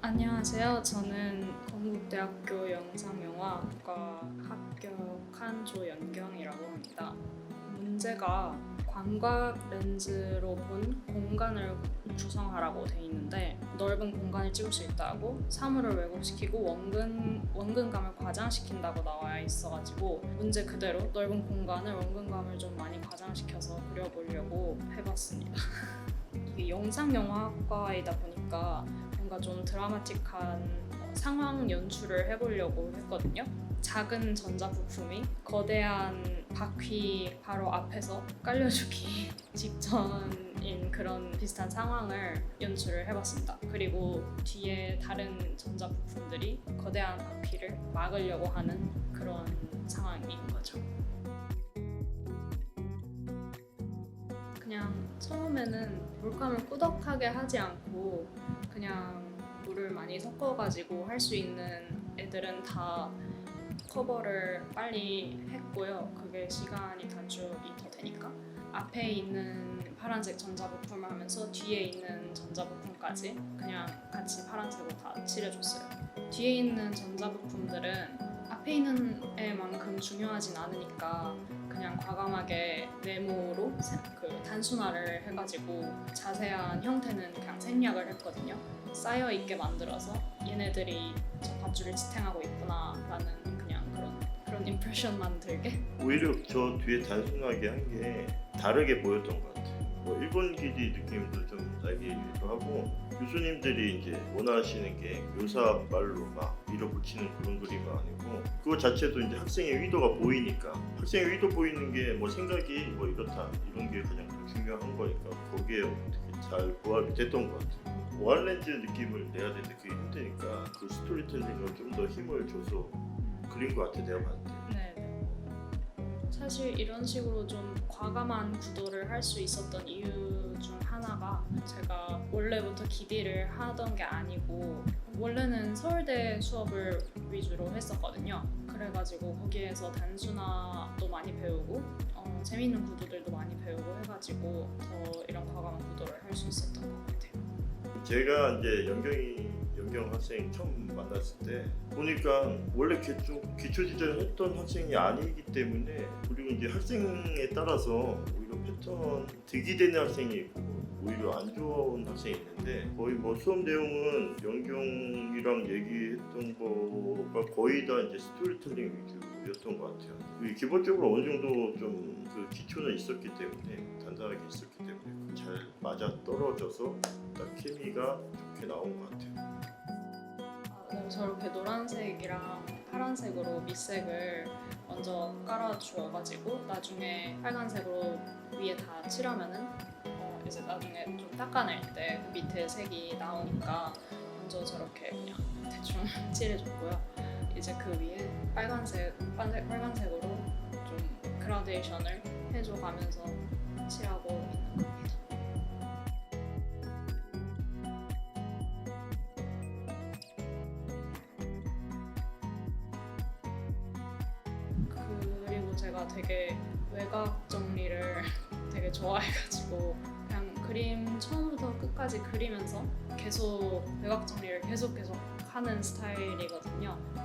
안녕하세요. 저는 건국대학교 영상영화학과 합격한 조연경이라고 합니다. 문제가 광각 렌즈로 본 공간을 구성하라고 돼 있는데 넓은 공간을 찍을 수 있다고 사물을 왜곡시키고 원근 원근감을 과장시킨다고 나와 있어가지고 문제 그대로 넓은 공간을 원근감을 좀 많이 과장시켜서 그려보려고 해봤습니다. 이게 영상영화학과이다 보니까 뭔가 좀 드라마틱한 어, 상황 연출을 해보려고 했거든요. 작은 전자 부품이 거대한 바퀴 바로 앞에서 깔려주기 직전인 그런 비슷한 상황을 연출을 해봤습니다. 그리고 뒤에 다른 전자 부품들이 거대한 바퀴를 막으려고 하는 그런 상황인 거죠. 그냥 처음에는 물감을 꾸덕하게 하지 않고 그냥 물을 많이 섞어가지고 할 수 있는 애들은 다 커버를 빨리 했고요. 그게 시간이 단축이 더 되니까 앞에 있는 파란색 전자부품을 하면서 뒤에 있는 전자부품까지 그냥 같이 파란색으로 다 칠해줬어요. 뒤에 있는 전자부품들은 앞에 있는 애만큼 중요하진 않으니까 그냥 과감하게 네모로 세- 그 단순화를 해가지고 자세한 형태는 그냥 생략을 했거든요. 쌓여 있게 만들어서 얘네들이 저 밧줄을 지탱하고 있구나라는 그냥 그런 그런 임프레션만 들게. 오히려 저 뒤에 단순하게 한 게 다르게 보였던 것 같아요. 뭐 일본 기디 느낌도 좀 나기도 하고 교수님들이 이제 원하시는 게 묘사 말로 막 밀어붙이는 그런 그림은 아니고 그거 자체도 이제 학생의 의도가 보이니까 학생의 의도 보이는 게 뭐 생각이 뭐 이렇다 이런 게더 중요한 거니까 거기에 어떻게 잘 부합이 됐던 것 같아요. 와일렌즈 느낌을 내야 되는데 그게 힘드니까 그 스토리텔링을 좀 더 힘을 줘서 그린 것 같아 내가 봤을 때. 네. 사실 이런 식으로 좀 과감한 구도를 할 수 있었던 이유 중 하나가 제가 원래부터 기디를 하던 게 아니고 원래는 서울대 수업을 위주로 했었거든요. 그래가지고 거기에서 단순화도 많이 배우고 어, 재밌는 구도들도 많이 배우고 해가지고 더 이런 과감한 구도를 할 수 있었던 것 같아요. 제가 이제 연경이 연경 학생 처음 만났을 때 보니까 원래 기초 기초 디자인 했던 학생이 아니기 때문에 그리고 이제 학생에 따라서 오히려 패턴 득이 되는 학생이 있고 오히려 안 좋은 학생이 있는데 거의 뭐 수업 내용은 연경이랑 얘기했던 거가 거의 다 이제 스토리텔링 위주 였던 것 같아요. 기본적으로 어느 정도 좀 그 기초는 있었기 때문에 단단하게 있었기 때문에 그잘 맞아 떨어져서 딱 케미가 좋게 나온 것 같아요. 아, 네, 저렇게 노란색이랑 파란색으로 밑색을 먼저 깔아주어가지고 나중에 빨간색으로 위에 다 칠하면은 어, 이제 나중에 좀 닦아낼 때 그 밑에 색이 나오니까 먼저 저렇게 그냥 대충 칠해줬고요. 이제 그 위에 빨간색, 빨간색, 빨간색으로 좀 그라데이션을 해줘가면서 칠하고 있는 겁니다. 그리고 제가 되게 외곽 정리를 되게 좋아해가지고 그냥 그림 처음부터 끝까지 그리면서 계속 외곽 정리를 계속 계속 하는 스타일이거든요.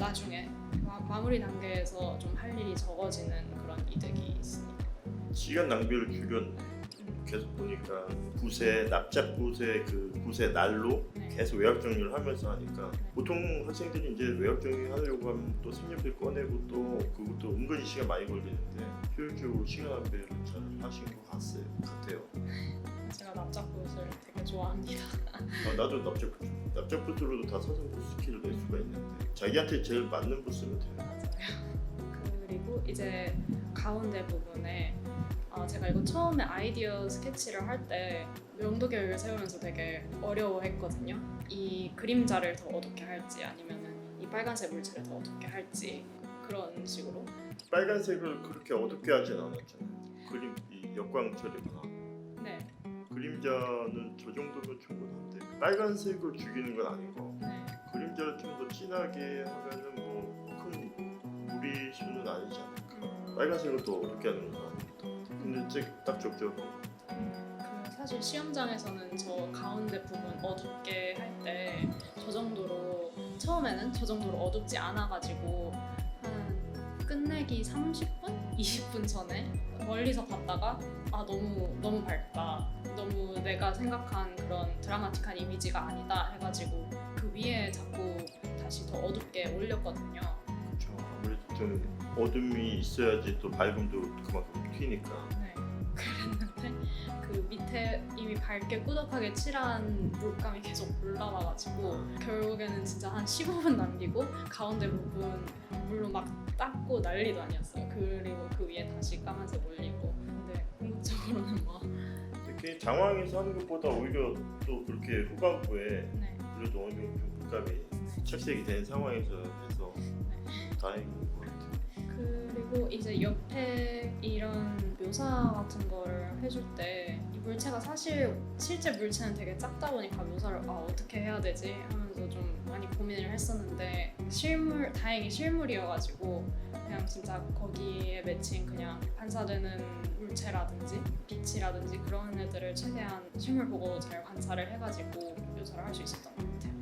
나중에 마, 마무리 단계에서 좀 할 일이 적어지는 그런 이득이 있습니다. 시간 낭비를 줄였네. 계속 보니까 붓에 납작 붓에 그 붓의 날로 네. 계속 외곽 정리를 하면서 하니까 보통 학생들이 이제 외곽 정리 하려고 하면 또 색연필 꺼내고 또 그것도 은근히 시간 많이 걸리는데 효율적으로 시간 낭비를 잘 하신 것 같아요. 같아요. 제가 납작붓을 되게 좋아합니다. 아, 나도 납작 붓 납작 붓으로도 다 사생부 스킬을 낼 수가 있는데 자기한테 제일 맞는 붓 쓰면 돼요. 그리고 이제 가운데 부분에 어, 제가 이거 처음에 아이디어 스케치를 할 때 명도 계획을 세우면서 되게 어려워했거든요. 이 그림자를 더 어둡게 할지 아니면은 이 빨간색 물체를 더 어둡게 할지 그런 식으로 빨간색을 그렇게 어둡게 하진 않았잖아요. 그림 이 역광 처리구나. 네, 그림자는 저 정도면 충분한데 빨간색을 죽이는 건 아니고 네, 그림자를 좀 더 진하게 하면은 뭐큰 무리 수는 아니지 않을까. 빨간색을 또 어둡게 하는 건 아닙니다. 근데 딱- 딱 적절한 것 같아요. 그 사실 시험장에서는 저 가운데 부분 어둡게 할 때 저는 처음에는 저 정도로 어둡지 않아가지고 한 끝내기 30분, 20분 전에 멀리서 봤다가 아 너무 너무 밝다, 너무 내가 생각한 그런 드라마틱한 이미지가 아니다 해가지고 그 위에 자꾸 다시 더 어둡게 올렸거든요. 그렇죠. 아무래도 좀 어둠이 있어야지 또 밝음도 그만큼 튀니까. 네, 그랬는데 그 밑에 이미 밝게 꾸덕하게 칠한 물감이 계속 올라와가지고 결국에는 진짜 한 15분 남기고 가운데 부분 물로 막 닦고 난리도 아니었어요. 그리고 그 위에 다시 까만색 올리고. 근데 궁극적으로는 뭐. 이렇게 장황해서 하는 것보다 오히려 또 그렇게 후반부에 네, 그래도 어느 정도 좀 물감이 착색이 된 상황에서 해서 다행인 것 같아요. 그리고 이제 옆에 이런 묘사 같은 거를 해줄 때 이 물체가 사실 실제 물체는 되게 작다 보니까 묘사를 아 어떻게 해야 되지? 하면서 좀 많이 고민을 했었는데 실물 다행히 실물이어가지고 그냥 진짜 거기에 맺힌 그냥 반사되는 물체라든지 빛이라든지 그런 애들을 최대한 실물 보고 잘 관찰을 해가지고 묘사를 할 수 있었던 것 같아요.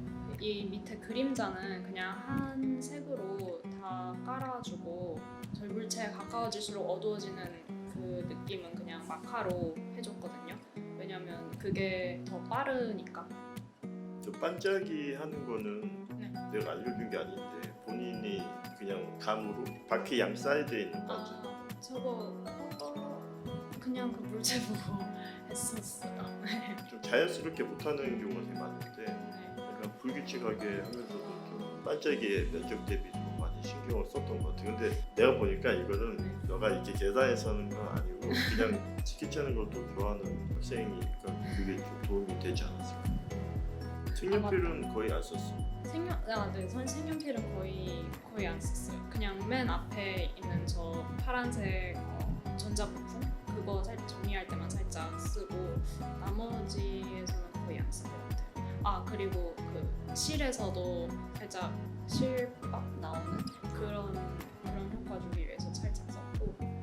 이 밑에 그림자는 그냥 한 색으로 다 깔아주고 저희 물체에 가까워질수록 어두워지는 그 느낌은 그냥 마카로 해줬거든요. 왜냐면 그게 더 빠르니까. 저 반짝이 하는 거는 네. 내가 알려준 게 아닌데 본인이 그냥 감으로 바퀴 양 사이드에 있는 반짝. 아 저거 어, 그냥 그 물체 보고 했었어요. 네. 좀 자연스럽게 못하는 경우가 되게 많은데 네. 약간 불규칙하게 하면서도 좀 반짝이의 면적 대비 좀 많이 신경을 썼던 것 같아. 근데 내가 보니까 이거는 네. 너가 이렇게 계산해서 하는 건 아니고 그냥 스케치하는 걸또 좋아하는 학생이니까 그게 좀 도움이 되지 않았을까. 색연필은 거의 안 썼어. 색연 아, 네, 선 색연필은 거의 거의 안 썼어요. 그냥 맨 앞에 있는 저 파란색 어, 전자부품 그거 살 정리할 때만 살짝 쓰고 나머지에서는 거의 안쓴것 같아요. 아 그리고 그 실에서도 살짝 실밥 나오는 그런 그런 효과 주기 위해서 살짝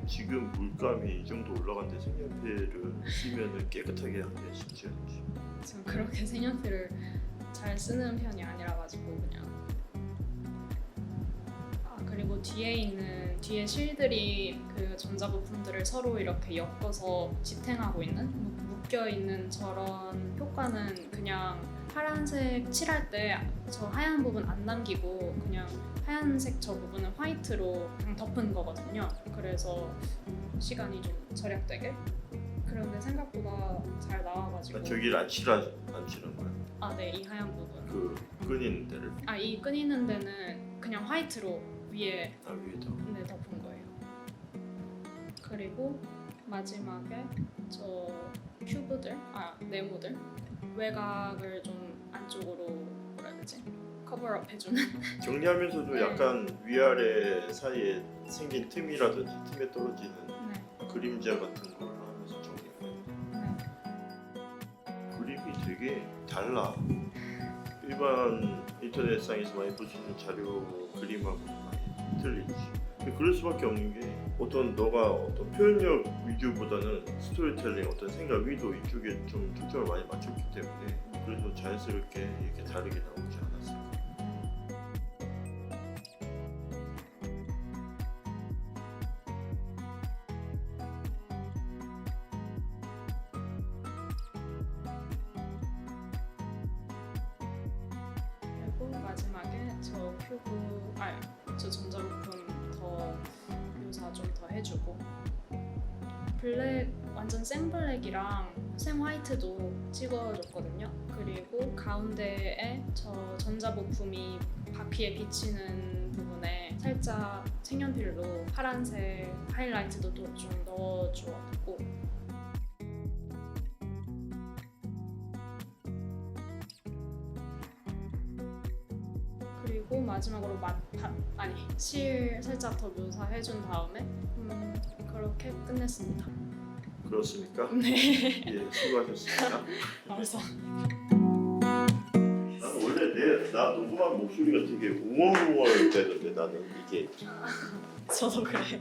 지금 물감이 이 정도 올라갔는데 색연필을 쓰면은 깨끗하게 게 쉽지 않지. 지금 그렇게 색연필을 잘 쓰는 편이 아니라 가지고 그냥 아 그리고 뒤에 있는 뒤에 실들이 그 전자부품들을 서로 이렇게 엮어서 지탱하고 있는 묶여 있는 저런 효과는 그냥 파란색 칠할 때 저 하얀 부분 안 남기고 그냥 하얀색 저 부분은 화이트로 그냥 덮은 거거든요. 그래서 시간이 좀 절약되게 그런데 생각보다 잘 나와가지고 아, 저기를 안 칠하 안 칠한 거야. 아, 네, 이 하얀 부분. 그 끈있는 데를 아, 이 끈있는 데는 그냥 화이트로 위에 다 위에다. 네, 덮은 거예요. 그리고 마지막에 저 큐브들, 아, 네모들 외곽을 좀 안쪽으로 뭐라 해야 되지? 커버업 해주는 정리하면서도 네. 약간 위아래 사이에 생긴 틈이라든지 틈에 떨어지는 네, 그림자 같은 걸 하면서 정리해요. 네. 그림이 되게 달라. 일반 인터넷상에서 많이 볼 수 있는 자료 그림하고 많이 틀리지. 그럴 수밖에 없는 게 어떤 너가 어떤 표현력 위주보다는 스토리텔링 어떤 생각 위도 이쪽에 좀 초점을 많이 맞췄기 때문에 그래서 자연스럽게 이렇게 다르게 나오지 않았을까. 저 큐브, 아, 저 전자부품 더 묘사 좀 더 해주고 블랙 완전 생 블랙이랑 생 화이트도 찍어줬거든요. 그리고 가운데에 저 전자부품이 바퀴에 비치는 부분에 살짝 색연필로 파란색 하이라이트도 또좀 넣어주었고 그리고 마지막으로 맛, 밥, 아니 실 살짝 더 묘사해준 다음에 음, 그렇게 끝냈습니다. 그렇습니까? 네, 예, 수고하셨습니다. 나는 원래 내, 나 녹음한 목소리가 되게 웅얼웅얼 되는데 나는 이게 저도 그래요.